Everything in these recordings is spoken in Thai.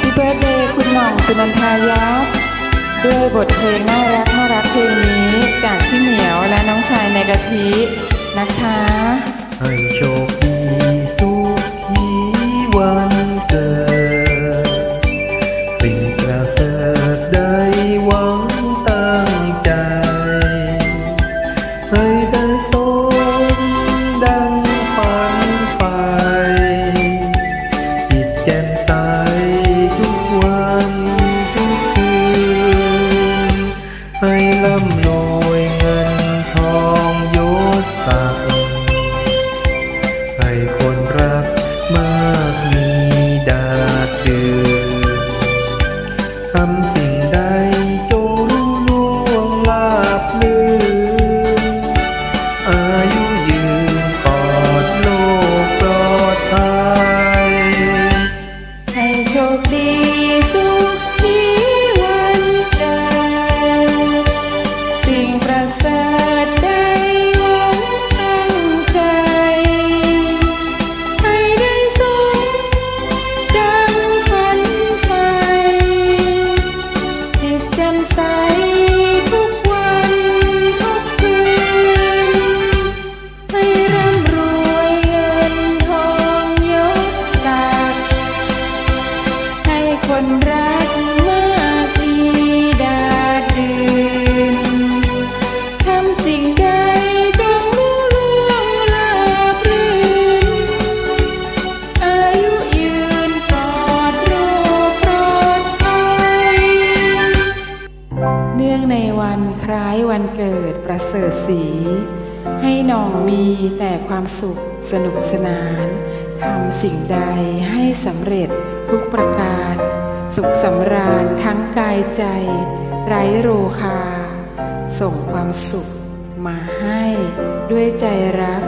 ปี้เบิร์ดเดย์คุณหน่องสุนันทายาด้วยบทเพลงน่ารักน่ารักเพลงนี้จากพี่เหมียวและน้องชายในกะทินะคะให้โชคดีสุขีวันเกิด โชคดีสุขที่วันเกิดสิ่งประเสริฐ ล้ายวันเกิดประเสริฐสี ให้น้องมีแต่ความสุขสนุกสนานทำสิ่งใดให้สำเร็จทุกประการ สุขสำราญทั้งกายใจ ไร้โรคา ส่งความสุขมาให้ด้วยใจรัก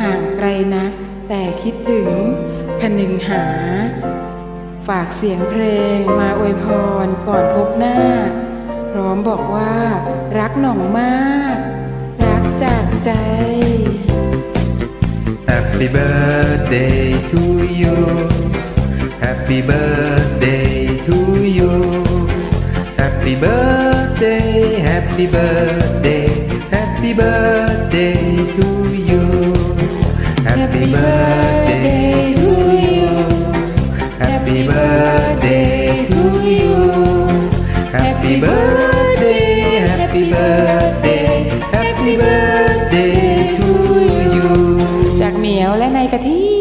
ห่างไกลนัก แต่คิดถึงคนึงหา ฝากเสียงเพลงมาอวยพรก่อนพบหน้า พร้อมบอกว่า รักหน่องมาก รักจากใจ Happy birthday to you Happy birthday to you Happy birthday Happy birthday Happy birthday to you Happy birthday, happy birthday, happy birthday to you. จากเหมียวและนายกะทิ